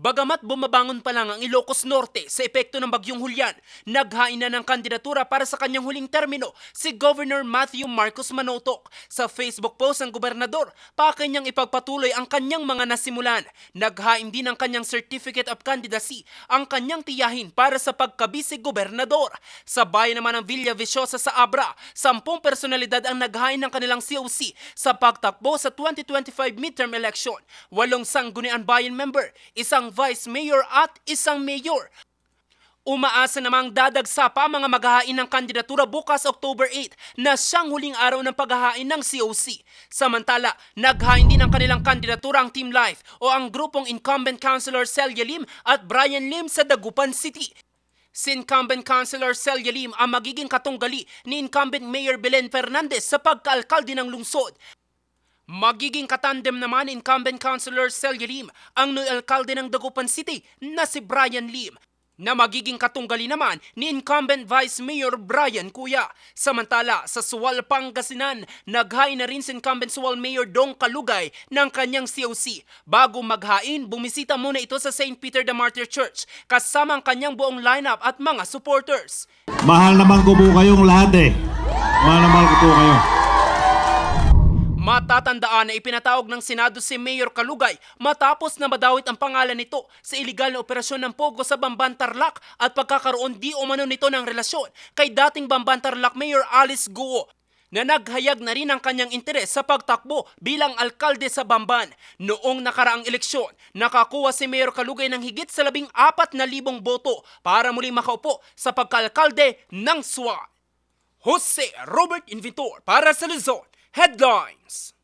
Bagamat bumabangon pa lang ang Ilocos Norte sa epekto ng Bagyong Hulyan, naghain na ng kandidatura para sa kanyang huling termino si Governor Matthew Marcos Manotok. Sa Facebook post ng gobernador, pakanyang ipagpatuloy ang kanyang mga nasimulan. Naghain din ng kanyang Certificate of Candidacy ang kanyang tiyahin para sa pagkabisi gobernador. Sa bayan naman ng Villa Viciosa sa Abra, sampung personalidad ang naghain ng kanilang COC sa pagtakbo sa 2025 midterm election. Walong sanggunian bayan member, isang vice mayor at isang mayor. Umaasa namang dadagsa pa mga maghahain ng kandidatura bukas October 8 na siyang huling araw ng paghahain ng COC. Samantala, naghain din ng kanilang kandidatura ang Team Life o ang grupong incumbent councilor Celia Lim at Brian Lim sa Dagupan City. Si incumbent councilor Celia Lim ang magiging katunggali ni incumbent Mayor Belen Fernandez sa pagkaalkalde ng lungsod. Magiging katandem naman incumbent councilor Celia Lim ang new alkalde ng Dagupan City na si Brian Lim na magiging katunggali naman ni incumbent Vice Mayor Brian Kuya. Samantala, sa Suwal, Pangasinan, naghain na rin si incumbent Suwal Mayor Dong Kalugay ng kanyang COC. Bago maghain, bumisita muna ito sa St. Peter the Martyr Church kasama ang kanyang buong lineup at mga supporters. Mahal naman ko po kayong lahat eh. Mahal naman ko po kayo. Matatandaan na ipinatawag ng Senado si Mayor Kalugay matapos na madawit ang pangalan nito sa iligal na operasyon ng Pogo sa Bamban Tarlac at pagkakaroon di umano nito ng relasyon kay dating Bamban Tarlac Mayor Alice Guo na naghayag na rin ang kanyang interes sa pagtakbo bilang alkalde sa Bamban. Noong nakaraang eleksyon, nakakuha si Mayor Kalugay ng higit sa labing apat na libong boto para muling makaupo sa pagkaalkalde ng SWAT. Jose Robert Inventor para sa Luzon Headlines.